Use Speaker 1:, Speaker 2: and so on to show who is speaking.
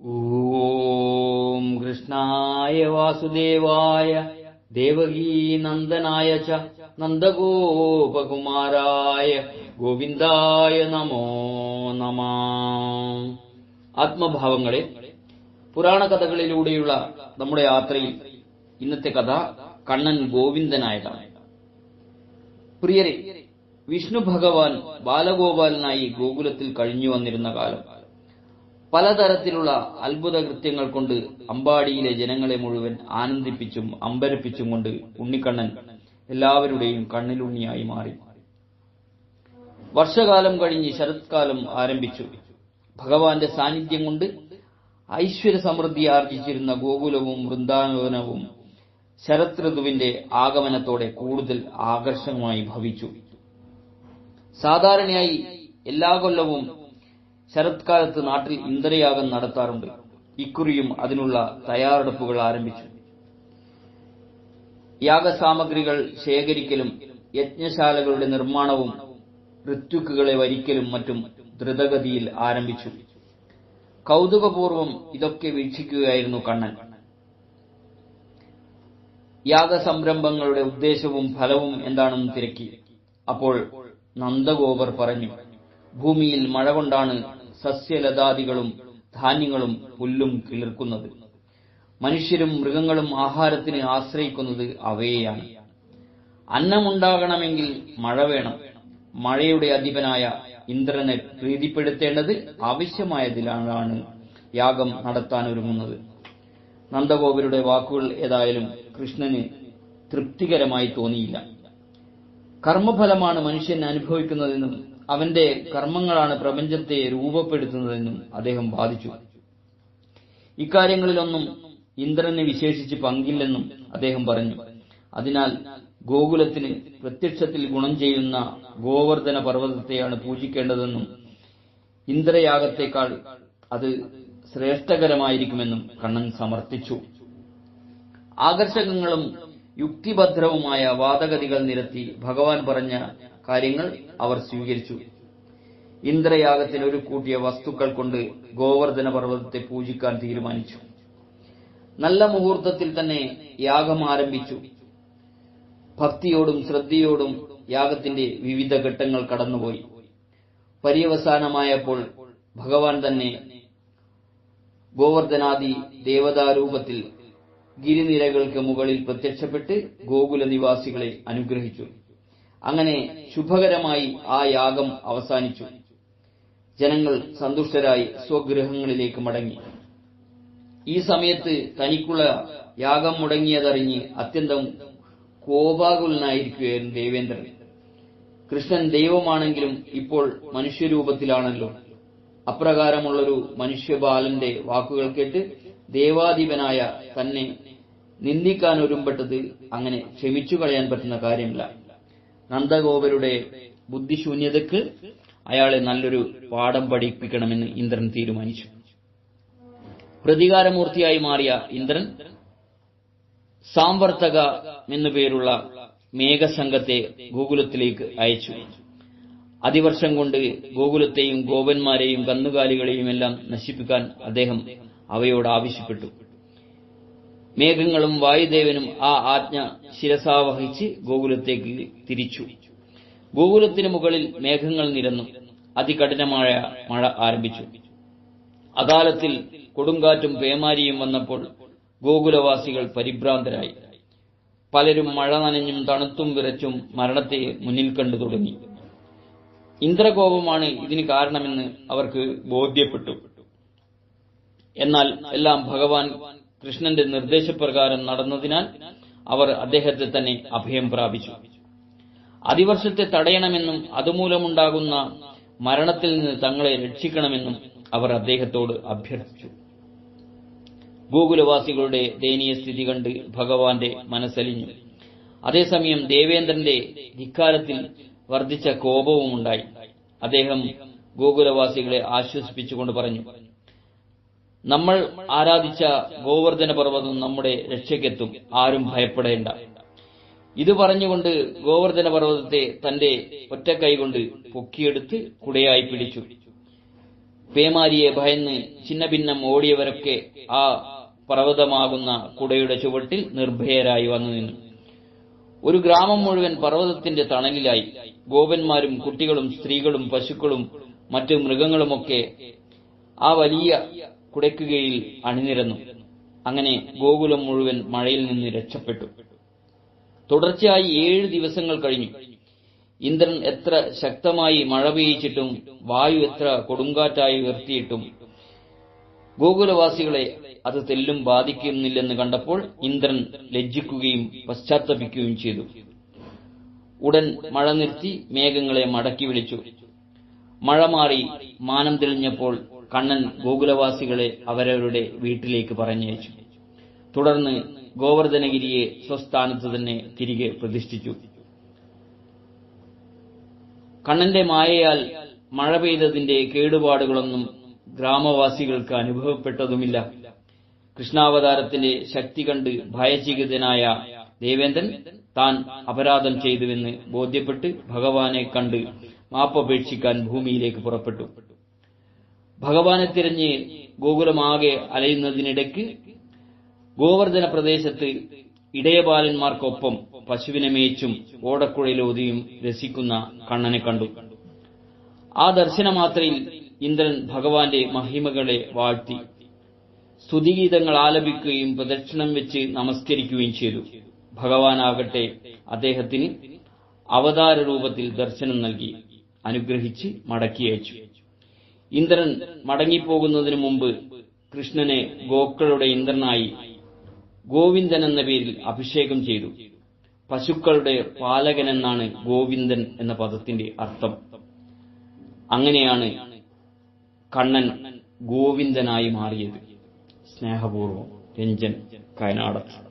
Speaker 1: ഓം കൃഷ്ണായ വാസുദേവായ ദേവകീനന്ദനായ ച നന്ദഗോപകുമാരായ ഗോവിന്ദായ നമോ നമ. ആത്മഭാവങ്ങളെ പുരാണ കഥകളിലൂടെയുള്ള നമ്മുടെ യാത്രയിൽ ഇന്നത്തെ കഥ കണ്ണൻ ഗോവിന്ദനായതാണ്. പ്രിയരെ വിഷ്ണു ഭഗവാൻ ബാലഗോപാലനായി ഗോകുലത്തിൽ കഴിഞ്ഞു വന്നിരുന്ന കാലം പലതരത്തിലുള്ള അത്ഭുത കൃത്യങ്ങൾ കൊണ്ട് അമ്പാടിയിലെ ജനങ്ങളെ മുഴുവൻ ആനന്ദിപ്പിച്ചും അമ്പരപ്പിച്ചും കൊണ്ട് ഉണ്ണിക്കണ്ണൻ എല്ലാവരുടെയും കണ്ണിലുണ്ണിയായി മാറി. വർഷകാലം കഴിഞ്ഞ് ശരത്കാലം ആരംഭിച്ചു. ഭഗവാന്റെ സാന്നിധ്യം കൊണ്ട് ഐശ്വര്യ സമൃദ്ധി ആർജിച്ചിരുന്ന ഗോകുലവും വൃന്ദാവനവും ശരത് ഋതുവിന്റെ ആഗമനത്തോടെ കൂടുതൽ ആകർഷകമായി ഭവിച്ചു. സാധാരണയായി എല്ലാ കൊല്ലവും ശരത്കാലത്ത് നാട്ടിൽ ഇന്ദ്രയാഗം നടത്താറുണ്ട്. ഇക്കുറിയും അതിനുള്ള തയ്യാറെടുപ്പുകൾ ആരംഭിച്ചു. യാഗസാമഗ്രികൾ ശേഖരിക്കലും യജ്ഞശാലകളുടെ നിർമ്മാണവും ഋത്വിക്കുകളെ വരിക്കലും മറ്റും ദ്രുതഗതിയിൽ ആരംഭിച്ചു. കൗതുകപൂർവം ഇതൊക്കെ വീക്ഷിക്കുകയായിരുന്നു കണ്ണൻ. യാഗസംരംഭങ്ങളുടെ ഉദ്ദേശവും ഫലവും എന്താണെന്ന് തിരക്കി. അപ്പോൾ നന്ദഗോപർ പറഞ്ഞു ഭൂമിയിൽ മഴ കൊണ്ടാണ് സസ്യലതാദികളും ധാന്യങ്ങളും പുല്ലും കിളിർക്കുന്നത്. മനുഷ്യരും മൃഗങ്ങളും ആഹാരത്തിന് ആശ്രയിക്കുന്നത് അവയെയാണ്. അന്നമുണ്ടാകണമെങ്കിൽ മഴ വേണം. മഴയുടെ അധിപനായ ഇന്ദ്രനെ പ്രീതിപ്പെടുത്തേണ്ടത് ആവശ്യമായതിലാണ് യാഗം നടത്താൻ ഒരുങ്ങുന്നത് നന്ദഗോപരുടെ വാക്കുകൾ ഏതായാലും കൃഷ്ണന് തൃപ്തികരമായി തോന്നിയില്ല. കർമ്മഫലമാണ് മനുഷ്യൻ അനുഭവിക്കുന്നതെന്നും അവന്റെ കർമ്മങ്ങളാണ് പ്രപഞ്ചത്തെ രൂപപ്പെടുത്തുന്നതെന്നും അദ്ദേഹം വാദിച്ചു. ഇക്കാര്യങ്ങളിലൊന്നും ഇന്ദ്രനെ വിശേഷിച്ച് പങ്കില്ലെന്നും അദ്ദേഹം പറഞ്ഞു. അതിനാൽ ഗോകുലത്തിന് പ്രത്യക്ഷത്തിൽ ഗുണം ചെയ്യുന്ന ഗോവർദ്ധന പർവതത്തെയാണ് പൂജിക്കേണ്ടതെന്നും ഇന്ദ്രയാഗത്തെക്കാൾ അത് ശ്രേഷ്ഠകരമായിരിക്കുമെന്നും കണ്ണൻ സമർത്ഥിച്ചു. ആകർഷകങ്ങളും യുക്തിഭദ്രവുമായ വാദഗതികൾ നിരത്തി ഭഗവാൻ പറഞ്ഞ കാര്യങ്ങൾ അവർ സ്വീകരിച്ചു. ഇന്ദ്രയാഗത്തിന് ഒരു കൂട്ടിയ വസ്തുക്കൾ കൊണ്ട് ഗോവർദ്ധന പർവതത്തെ പൂജിക്കാൻ തീരുമാനിച്ചു. നല്ല മുഹൂർത്തത്തിൽ തന്നെ യാഗം ആരംഭിച്ചു. ഭക്തിയോടും ശ്രദ്ധയോടും യാഗത്തിന്റെ വിവിധ ഘട്ടങ്ങൾ കടന്നുപോയി. പര്യവസാനമായപ്പോൾ ഭഗവാൻ തന്നെ ഗോവർദ്ധനാദി ദേവതാരൂപത്തിൽ ഗിരിനിരകൾക്ക് മുകളിൽ പ്രത്യക്ഷപ്പെട്ട് ഗോകുല നിവാസികളെ അനുഗ്രഹിച്ചു. അങ്ങനെ ശുഭകരമായി ആ യാഗം അവസാനിച്ചു. ജനങ്ങൾ സന്തുഷ്ടരായി സ്വഗൃഹങ്ങളിലേക്ക് മടങ്ങി. ഈ സമയത്ത് തനിക്കുള്ള യാഗം മുടങ്ങിയതറിഞ്ഞ് അത്യന്തം കോപാകുലനായിരിക്കുകയായിരുന്നു ദേവേന്ദ്രൻ. കൃഷ്ണൻ ദൈവമാണെങ്കിലും ഇപ്പോൾ മനുഷ്യരൂപത്തിലാണല്ലോ. അപ്രകാരമുള്ളൊരു മനുഷ്യബാലന്റെ വാക്കുകൾ കേട്ട് ദേവാധിപനായ തന്നെ നിന്ദിക്കാൻ ഒരുമ്പെട്ടത് അങ്ങനെ ക്ഷമിച്ചു കളയാൻ പറ്റുന്ന കാര്യമില്ല. നന്ദഗോപരുടെ ബുദ്ധിശൂന്യതയ്ക്ക് അയാളെ നല്ലൊരു പാഠം പഠിപ്പിക്കണമെന്ന് ഇന്ദ്രൻ തീരുമാനിച്ചു. പ്രതികാരമൂർത്തിയായി മാറിയ ഇന്ദ്രൻ സാംവർത്തക എന്നു പേരുള്ള മേഘസംഘത്തെ ഗോകുലത്തിലേക്ക് അയച്ചു. അതിവർഷം കൊണ്ട് ഗോകുലത്തെയും ഗോപന്മാരെയും കന്നുകാലികളെയും എല്ലാം നശിപ്പിക്കാൻ അദ്ദേഹം അവയോട് ആവശ്യപ്പെട്ടു. മേഘങ്ങളും വായുദേവനും ആ ആജ്ഞ ശിരസാവഹിച്ച് ഗോകുലത്തേക്ക് തിരിച്ചു. ഗോകുലത്തിന് മുകളിൽ മേഘങ്ങൾ നിരന്നു. അതികഠിനമായ മഴ ആരംഭിച്ചു. അകാലത്തിൽ കൊടുങ്കാറ്റും പേമാരിയും വന്നപ്പോൾ ഗോകുലവാസികൾ പരിഭ്രാന്തരായി. പലരും മഴ നനഞ്ഞും തണുത്തും വിറച്ചും മരണത്തെ മുന്നിൽ കണ്ടു തുടങ്ങി. ഇന്ദ്രകോപമാണ് ഇതിന് കാരണമെന്ന് അവർക്ക് ബോധ്യപ്പെട്ടു. എന്നാൽ എല്ലാം ഭഗവാൻ കൃഷ്ണന്റെ നിർദ്ദേശപ്രകാരം നടന്നതിനാൽ അവർ അദ്ദേഹത്തെ തന്നെ അഭയം പ്രാപിച്ചു. അതിവർഷത്തെ തടയണമെന്നും അതുമൂലമുണ്ടാകുന്ന മരണത്തിൽ നിന്ന് തങ്ങളെ രക്ഷിക്കണമെന്നും അവർ അദ്ദേഹത്തോട് അഭ്യർത്ഥിച്ചു. ഗോകുലവാസികളുടെ ദയനീയ സ്ഥിതി കണ്ട് ഭഗവാന്റെ മനസ്സലിഞ്ഞു. അതേസമയം ദേവേന്ദ്രന്റെ ധിക്കാരത്തിൽ വർദ്ധിച്ച കോപവും ഉണ്ടായി അദ്ദേഹം ഗോകുലവാസികളെ ആശ്വസിപ്പിച്ചുകൊണ്ട് പറഞ്ഞു നമ്മൾ ആരാധിച്ച ഗോവർദ്ധന പർവതം നമ്മുടെ രക്ഷയ്ക്കെത്തും. ആരും ഭയപ്പെടേണ്ട. ഇത് പറഞ്ഞുകൊണ്ട് ഗോവർദ്ധന പർവതത്തെ തന്റെ ഒറ്റക്കൈ കൊണ്ട് പൊക്കിയെടുത്ത് കുടയായി പിടിച്ചു. പേമാരിയെ ഭയന്ന് ഛിന്നഭിന്നം ഓടിയവരൊക്കെ ആ പർവതമാകുന്ന കുടയുടെ ചുവട്ടിൽ നിർഭയരായി വന്നു നിന്നു. ഒരു ഗ്രാമം മുഴുവൻ പർവതത്തിന്റെ തണലിലായി. ഗോപന്മാരും കുട്ടികളും സ്ത്രീകളും പശുക്കളും മറ്റു മൃഗങ്ങളുമൊക്കെ ആ വലിയ കുടയ്ക്കുകയിൽ അണിനിരന്നു. അങ്ങനെ ഗോകുലം മുഴുവൻ മഴയിൽ നിന്ന് രക്ഷപ്പെട്ടു. തുടർച്ചയായി ഏഴ് ദിവസങ്ങൾ കഴിഞ്ഞു. ഇന്ദ്രൻ എത്ര ശക്തമായി മഴ പെയ്യിച്ചിട്ടും വായു എത്ര കൊടുങ്കാറ്റായി ഉയർത്തിയിട്ടും ഗോകുലവാസികളെ അത് തെല്ലും ബാധിക്കുന്നില്ലെന്ന് കണ്ടപ്പോൾ ഇന്ദ്രൻ ലജ്ജിക്കുകയും പശ്ചാത്തപിക്കുകയും ചെയ്തു. ഉടൻ മഴ നിർത്തി മേഘങ്ങളെ മടക്കി വിളിച്ചു. മഴ മാറി മാനം തെളിഞ്ഞപ്പോൾ കണ്ണൻ ഗോകുലവാസികളെ അവരവരുടെ വീട്ടിലേക്ക് പറഞ്ഞയച്ചു. തുടർന്ന് ഗോവർദ്ധനഗിരിയെ സ്വസ്ഥാനത്ത് തന്നെ തിരികെ പ്രതിഷ്ഠിച്ചു. കണ്ണന്റെ മായയാൽ മഴ പെയ്തതിന്റെ കേടുപാടുകളൊന്നും ഗ്രാമവാസികൾക്ക് അനുഭവപ്പെട്ടതുമില്ല. കൃഷ്ണാവതാരത്തിന്റെ ശക്തി കണ്ട് ഭയചികിതനായ ദേവേന്ദ്രൻ താൻ അപരാധം ചെയ്തുവെന്ന് ബോധ്യപ്പെട്ട് ഭഗവാനെ കണ്ട് മാപ്പപേക്ഷിക്കാൻ ഭൂമിയിലേക്ക് പുറപ്പെട്ടു. ഭഗവാനെ തിരഞ്ഞ് ഗോകുലമാകെ അലയുന്നതിനിടയ്ക്ക് ഗോവർദ്ധന പ്രദേശത്ത് ഇടയബാലന്മാർക്കൊപ്പം പശുവിനെ മേച്ചും ഓടക്കുഴയിലോതിയും രസിക്കുന്ന കണ്ണനെ കണ്ടു. ആ ദർശനമാത്രയിൽ ഇന്ദ്രൻ ഭഗവാന്റെ മഹിമകളെ വാഴ്ത്തി സ്തുതിഗീതങ്ങൾ ആലപിക്കുകയും പ്രദക്ഷിണം വെച്ച് നമസ്കരിക്കുകയും ചെയ്തു. ഭഗവാനാകട്ടെ അദ്ദേഹത്തിന് അവതാര രൂപത്തിൽ ദർശനം നൽകി അനുഗ്രഹിച്ച് മടക്കി അയച്ചു. ഇന്ദ്രൻ മടങ്ങിപ്പോകുന്നതിനു മുമ്പ് കൃഷ്ണനെ ഗോക്കളുടെ ഇന്ദ്രനായി ഗോവിന്ദൻ എന്ന പേരിൽ അഭിഷേകം ചെയ്തു. പശുക്കളുടെ പാലകനെന്നാണ് ഗോവിന്ദൻ എന്ന പദത്തിന്റെ അർത്ഥം. അങ്ങനെയാണ് കണ്ണൻ ഗോവിന്ദനായി മാറിയത്. സ്നേഹപൂർവം രഞ്ജൻ കയനാടത്ത്.